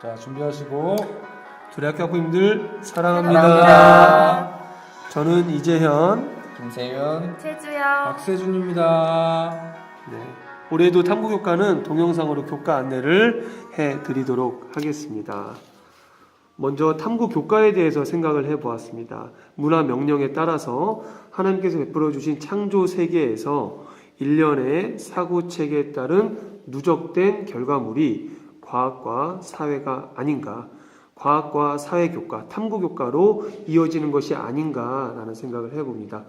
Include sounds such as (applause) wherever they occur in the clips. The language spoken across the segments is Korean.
자, 준비하시고 둘이 학교 학부님들 사랑합니다. 사랑합니다. 저는 이재현. 김세윤 최주영 박세준입니다. 네. 올해도 탐구 교과는 동영상으로 교과 안내를 해 드리도록 하겠습니다. 먼저 탐구 교과에 대해서 생각을 해 보았습니다. 문화 명령에 따라서 하나님께서 베풀어 주신 창조 세계에서 일련의 사고 체계에 따른 누적된 결과물이 과학과 사회가 아닌가, 과학과 사회교과, 탐구교과로 이어지는 것이 아닌가라는 생각을 해봅니다.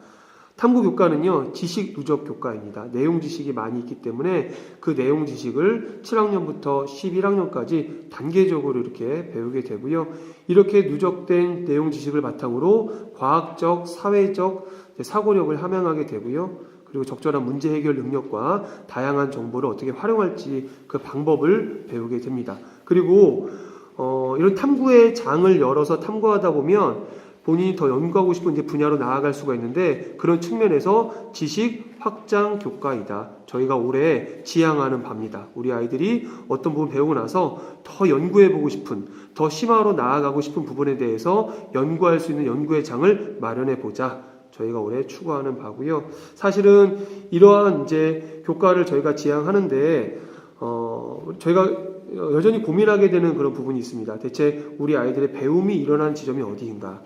탐구 교과는요, 지식 누적 교과입니다. 내용 지식이 많이 있기 때문에 그 내용 지식을 7학년부터 11학년까지 단계적으로 이렇게 배우게 되고요. 이렇게 누적된 내용 지식을 바탕으로 과학적, 사회적 사고력을 함양하게 되고요. 그리고 적절한 문제 해결 능력과 다양한 정보를 어떻게 활용할지 그 방법을 배우게 됩니다. 그리고 어, 이런 탐구의 장을 열어서 탐구하다 보면 본인이 더 연구하고 싶은 이제 분야로 나아갈 수가 있는데 그런 측면에서 지식 확장 교과이다. 저희가 올해 지향하는 바입니다. 우리 아이들이 어떤 부분 배우고 나서 더 연구해 보고 싶은 더 심화로 나아가고 싶은 부분에 대해서 연구할 수 있는 연구의 장을 마련해 보자. 저희가 올해 추구하는 바고요. 사실은 이러한 이제 교과를 저희가 지향하는데 어, 저희가 여전히 고민하게 되는 그런 부분이 있습니다. 대체 우리 아이들의 배움이 일어난 지점이 어디인가?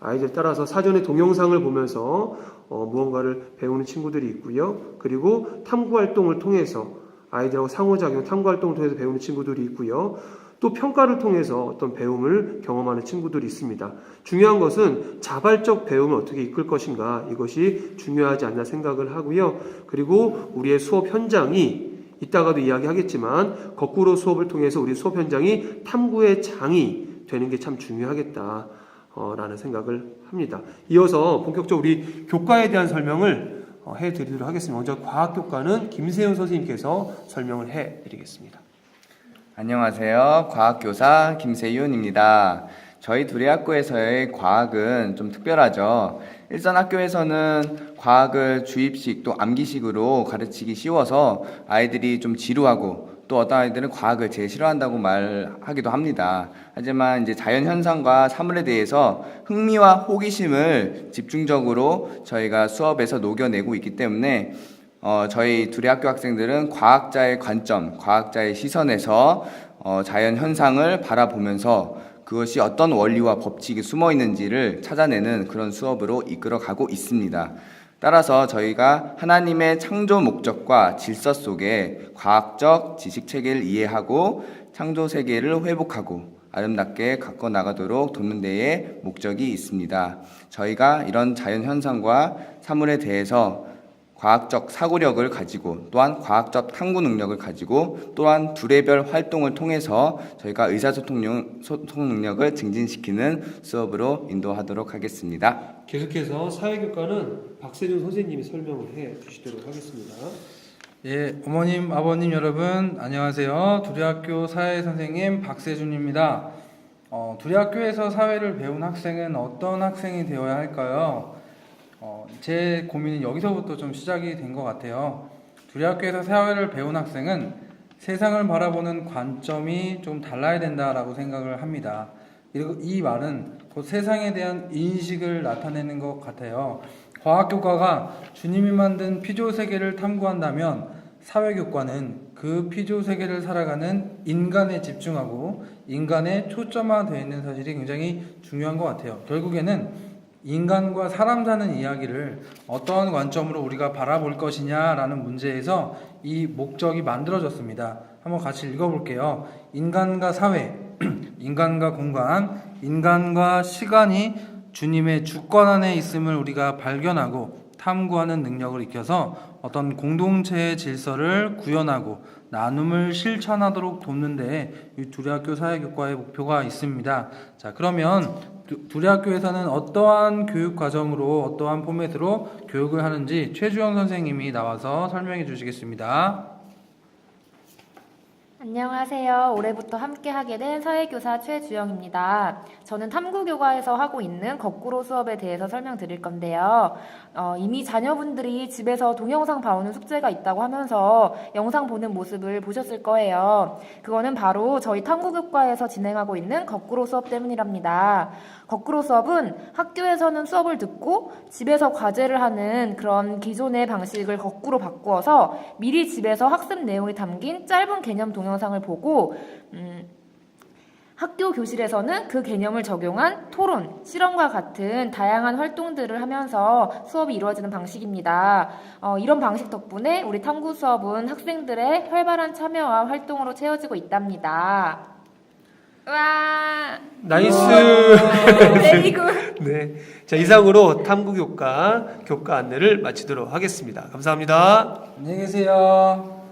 아이들 따라서 사전에 동영상을 보면서 어, 무언가를 배우는 친구들이 있고요. 그리고 탐구 활동을 통해서 아이들하고 상호작용, 탐구 활동을 통해서 배우는 친구들이 있고요. 또 평가를 통해서 어떤 배움을 경험하는 친구들이 있습니다. 중요한 것은 자발적 배움을 어떻게 이끌 것인가 이것이 중요하지 않나 생각을 하고요. 그리고 우리의 수업 현장이 이따가도 이야기하겠지만 거꾸로 수업을 통해서 우리 수업 현장이 탐구의 장이 되는 게 참 중요하겠다. 어, 라는 생각을 합니다. 이어서 본격적으로 우리 교과에 대한 설명을 어, 해드리도록 하겠습니다. 먼저 과학교과는 김세훈 선생님께서 설명을 해 드리겠습니다. 안녕하세요. 과학교사 김세윤입니다. 저희 둘이 학교에서의 과학은 좀 특별하죠. 일선 학교에서는 과학을 주입식 또 암기식으로 가르치기 쉬워서 아이들이 좀 지루하고 또 어떤 아이들은 과학을 제일 싫어한다고 말하기도 합니다. 하지만 이제 자연 현상과 사물에 대해서 흥미와 호기심을 집중적으로 저희가 수업에서 녹여내고 있기 때문에 어, 저희 둘이 학교 학생들은 과학자의 관점, 과학자의 시선에서 어, 자연 현상을 바라보면서 그것이 어떤 원리와 법칙이 숨어 있는지를 찾아내는 그런 수업으로 이끌어 가고 있습니다. 따라서 저희가 하나님의 창조 목적과 질서 속에 과학적 지식 체계를 이해하고 창조 세계를 회복하고 아름답게 갖고 나가도록 돕는 데에 목적이 있습니다. 저희가 이런 자연 현상과 사물에 대해서 과학적 사고력을 가지고 또한 과학적 탐구 능력을 가지고 또한 두레별 활동을 통해서 저희가 의사소통 능- 소통 능력을 증진시키는 수업으로 인도하도록 하겠습니다. 계속해서 사회교과는 박세준 선생님이 설명을 해 주시도록 하겠습니다. 예, 어머님, 아버님 여러분 안녕하세요. 두리학교 사회 선생님 박세준입니다. 어, 두리학교에서 사회를 배운 학생은 어떤 학생이 되어야 할까요? 어, 제 고민은 여기서부터 좀 시작이 된 것 같아요. 두리학교에서 사회를 배운 학생은 세상을 바라보는 관점이 좀 달라야 된다라고 생각을 합니다. 이 말은 곧 세상에 대한 인식을 나타내는 것 같아요. 과학교과가 주님이 만든 피조 세계를 탐구한다면 사회교과는 그 피조 세계를 살아가는 인간에 집중하고 인간에 초점화되어 있는 사실이 굉장히 중요한 것 같아요. 결국에는 인간과 사람 사는 이야기를 어떠한 관점으로 우리가 바라볼 것이냐라는 문제에서 이 목적이 만들어졌습니다. 한번 같이 읽어볼게요. 인간과 사회, (clears throat) 인간과 공간, 인간과 시간이 주님의 주권 안에 있음을 우리가 발견하고 탐구하는 능력을 익혀서 어떤 공동체의 질서를 구현하고 나눔을 실천하도록 돕는 데에 이 두리학교 사회교과의 목표가 있습니다. 자, 그러면 두- 두리학교에서는 어떠한 교육 과정으로 어떠한 포맷으로 교육을 하는지 최주영 선생님이 나와서 설명해 주시겠습니다. 안녕하세요. 올해부터 함께 하게 된 사회교사 최주영입니다. 저는 탐구교과에서 하고 있는 거꾸로 수업에 대해서 설명드릴 건데요. 어, 이미 자녀분들이 집에서 동영상 봐오는 숙제가 있다고 하면서 영상 보는 모습을 보셨을 거예요. 그거는 바로 저희 탐구교과에서 진행하고 있는 거꾸로 수업 때문이랍니다. 거꾸로 수업은 학교에서는 수업을 듣고 집에서 과제를 하는 그런 기존의 방식을 거꾸로 바꾸어서 미리 집에서 학습 내용이 담긴 짧은 개념 동영상 을 보고 음, 학교 교실에서는 그 개념을 적용한 토론, 실험과 같은 다양한 활동들을 하면서 수업이 이루어지는 방식입니다. 어, 이런 방식 덕분에 우리 탐구 수업은 학생들의 활발한 참여와 활동으로 채워지고 있답니다. 와, 나이스. (laughs) 네. 자, 이상으로 탐구 교과 교과 안내를 마치도록 하겠습니다. 감사합니다. 안녕히 계세요.